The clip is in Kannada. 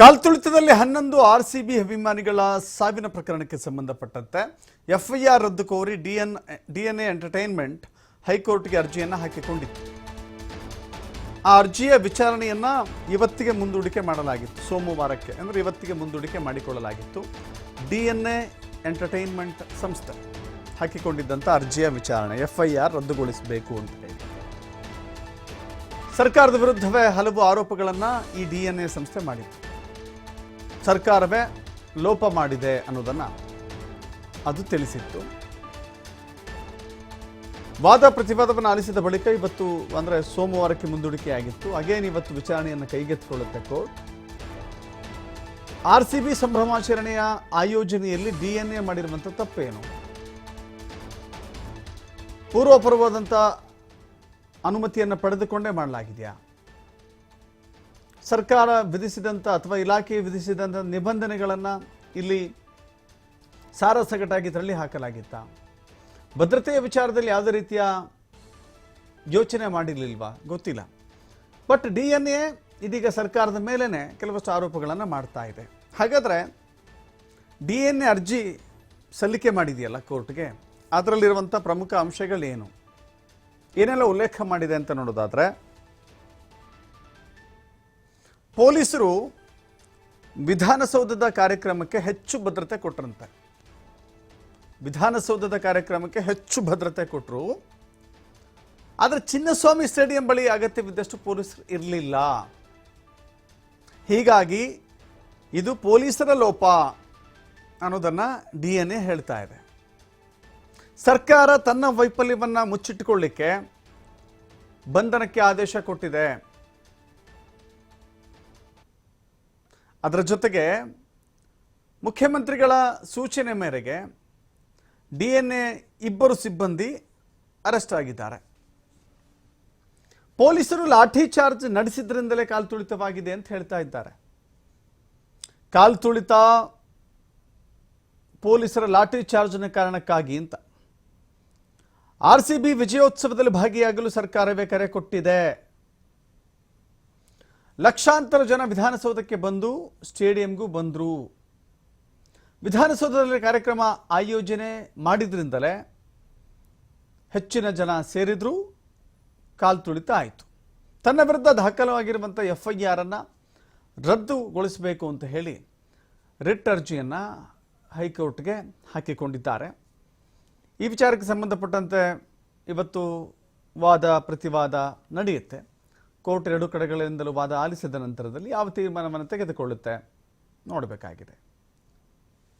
ಕಾಲ್ತುಳಿತದಲ್ಲಿ ಹನ್ನೊಂದು ಆರ್ ಸಿ ಬಿ ಅಭಿಮಾನಿಗಳ ಸಾವಿನ ಪ್ರಕರಣಕ್ಕೆ ಸಂಬಂಧಪಟ್ಟಂತೆ ಎಫ್ಐಆರ್ ರದ್ದು ಕೋರಿ ಡಿಎನ್, ಡಿಎನ್ಎ ಎಂಟರ್ಟೈನ್ಮೆಂಟ್ ಹೈಕೋರ್ಟ್ಗೆ ಅರ್ಜಿಯನ್ನು ಹಾಕಿಕೊಂಡಿತ್ತು. ಆ ಅರ್ಜಿಯ ವಿಚಾರಣೆಯನ್ನು ಇವತ್ತಿಗೆ ಮುಂದೂಡಿಕೆ ಮಾಡಲಾಗಿತ್ತು. ಸೋಮವಾರಕ್ಕೆ, ಅಂದರೆ ಇವತ್ತಿಗೆ ಮುಂದೂಡಿಕೆ ಮಾಡಿಕೊಳ್ಳಲಾಗಿತ್ತು. ಎ ಎಂಟರ್ಟೈನ್ಮೆಂಟ್ ಸಂಸ್ಥೆ ಹಾಕಿಕೊಂಡಿದ್ದಂಥ ಅರ್ಜಿಯ ವಿಚಾರಣೆ, ಎಫ್ಐಆರ್ ರದ್ದುಗೊಳಿಸಬೇಕು ಅಂತ ಹೇಳಿ. ಸರ್ಕಾರದ ವಿರುದ್ಧವೇ ಹಲವು ಆರೋಪಗಳನ್ನು ಈ ಡಿಎನ್ಎ ಸಂಸ್ಥೆ ಮಾಡಿತ್ತು. ಸರ್ಕಾರವೇ ಲೋಪ ಮಾಡಿದೆ ಅನ್ನೋದನ್ನು ಅದು ತಿಳಿಸಿತ್ತು. ವಾದ ಪ್ರತಿವಾದವನ್ನು ಆಲಿಸಿದ ಬಳಿಕ ಇವತ್ತು ಅಂದರೆ ಸೋಮವಾರಕ್ಕೆ ಮುಂದೂಡಿಕೆಯಾಗಿತ್ತು ಅಗೇನ್ ಇವತ್ತು ವಿಚಾರಣೆಯನ್ನು ಕೈಗೆತ್ತಿಕೊಳ್ಳುತ್ತೆ ಕೋರ್ಟ್? ಆರ್ ಸಿ ಬಿ ಸಂಭ್ರಮಾಚರಣೆಯ ಆಯೋಜನೆಯಲ್ಲಿ ಡಿಎನ್ಎ ಮಾಡಿರುವಂಥ ತಪ್ಪೇನು? ಪೂರ್ವಪೂರ್ವದಂಥ ಅನುಮತಿಯನ್ನು ಪಡೆದುಕೊಂಡೇ ಮಾಡಲಾಗಿದೆಯಾ? ಸರ್ಕಾರ ವಿಧಿಸಿದಂಥ ಅಥವಾ ಇಲಾಖೆ ವಿಧಿಸಿದಂಥ ನಿಬಂಧನೆಗಳನ್ನು ಇಲ್ಲಿ ಸಾರಸಗಟಾಗಿ ತಳ್ಳಿ ಹಾಕಲಾಗಿತ್ತ? ಭದ್ರತೆಯ ವಿಚಾರದಲ್ಲಿ ಯಾವುದೇ ರೀತಿಯ ಯೋಚನೆ ಮಾಡಿರಲಿಲ್ವಾ? ಗೊತ್ತಿಲ್ಲ. ಬಟ್ ಡಿ ಎನ್ ಎ ಇದೀಗ ಸರ್ಕಾರದ ಮೇಲೇ ಕೆಲವಷ್ಟು ಆರೋಪಗಳನ್ನು ಮಾಡ್ತಾ ಇದೆ. ಹಾಗಾದರೆ ಡಿ ಎನ್ ಎ ಅರ್ಜಿ ಸಲ್ಲಿಕೆ ಮಾಡಿದೆಯಲ್ಲ ಕೋರ್ಟ್ಗೆ? ಅದರಲ್ಲಿರುವಂಥ ಪ್ರಮುಖ ಅಂಶಗಳೇನು? ಏನೆಲ್ಲ ಉಲ್ಲೇಖ ಮಾಡಿದೆ ಅಂತ ನೋಡೋದಾದ್ರೆ ಪೊಲೀಸರು ವಿಧಾನಸೌಧದ ಕಾರ್ಯಕ್ರಮಕ್ಕೆ ಹೆಚ್ಚು ಭದ್ರತೆ ಕೊಟ್ಟರಂತೆ ವಿಧಾನಸೌಧದ ಕಾರ್ಯಕ್ರಮಕ್ಕೆ ಹೆಚ್ಚು ಭದ್ರತೆ ಕೊಟ್ಟರು ಆದರೆ ಚಿನ್ನಸ್ವಾಮಿ ಸ್ಟೇಡಿಯಂ ಬಳಿ ಅಗತ್ಯವಿದ್ದಷ್ಟು ಪೊಲೀಸರು ಇರಲಿಲ್ಲ. ಹೀಗಾಗಿ ಇದು ಪೊಲೀಸರ ಲೋಪ ಅನ್ನೋದನ್ನು ಡಿ ಎನ್ ಎ ಹೇಳ್ತಾ ಇದೆ. ಸರ್ಕಾರ ತನ್ನ ವೈಫಲ್ಯವನ್ನು ಮುಚ್ಚಿಟ್ಟುಕೊಳ್ಳಿಕ್ಕೆ ಬಂಧನಕ್ಕೆ ಆದೇಶ ಕೊಟ್ಟಿದೆ. ಅದರ ಜೊತೆಗೆ ಮುಖ್ಯಮಂತ್ರಿಗಳ ಸೂಚನೆ ಮೇರೆಗೆ ಡಿ ಎನ್ ಎ ಇಬ್ಬರು ಸಿಬ್ಬಂದಿ ಅರೆಸ್ಟ್ ಆಗಿದ್ದಾರೆ. ಪೊಲೀಸರು ಲಾಠಿ ಚಾರ್ಜ್ ನಡೆಸಿದ್ರಿಂದಲೇ ಕಾಲ್ತುಳಿತವಾಗಿದೆ ಅಂತ ಹೇಳ್ತಾ ಇದ್ದಾರೆ. ಕಾಲ್ತುಳಿತ ಪೊಲೀಸರ ಲಾಠಿ ಚಾರ್ಜ್ನ ಕಾರಣಕ್ಕಾಗಿ ಅಂತ. ಆರ್ ಸಿ ಬಿ ವಿಜಯೋತ್ಸವದಲ್ಲಿ ಭಾಗಿಯಾಗಲು ಸರ್ಕಾರವೇ ಕರೆ ಕೊಟ್ಟಿದೆ. ಲಕ್ಷಾಂತರ ಜನ ವಿಧಾನಸೌಧಕ್ಕೆ ಬಂದು, ಸ್ಟೇಡಿಯಂಗೂ ಬಂದರು. ವಿಧಾನಸೌಧದಲ್ಲಿ ಕಾರ್ಯಕ್ರಮ ಆಯೋಜನೆ ಮಾಡಿದ್ರಿಂದಲೇ ಹೆಚ್ಚಿನ ಜನ ಸೇರಿದ್ರು ಕಾಲ್ತುಳಿತ ಆಯಿತು. ತನ್ನ ವಿರುದ್ಧ ದಾಖಲವಾಗಿರುವಂಥ ಎಫ್ ಐ ಆರನ್ನು ರದ್ದುಗೊಳಿಸಬೇಕು ಅಂತ ಹೇಳಿ ರಿಟ್ ಅರ್ಜಿಯನ್ನು ಹೈಕೋರ್ಟ್ಗೆ ಹಾಕಿಕೊಂಡಿದ್ದಾರೆ. ಈ ವಿಚಾರಕ್ಕೆ ಸಂಬಂಧಪಟ್ಟಂತೆ ಇವತ್ತು ವಾದ, ಪ್ರತಿವಾದ ನಡೆಯುತ್ತೆ. ಕೋರ್ಟ್ ಎರಡು ಕಡೆಗಳಿಂದಲೂ ವಾದ ಆಲಿಸಿದ ನಂತರದಲ್ಲಿ ಯಾವ ತೀರ್ಮಾನವನ್ನು ತೆಗೆದುಕೊಳ್ಳುತ್ತೆ ನೋಡಬೇಕಾಗಿದೆ.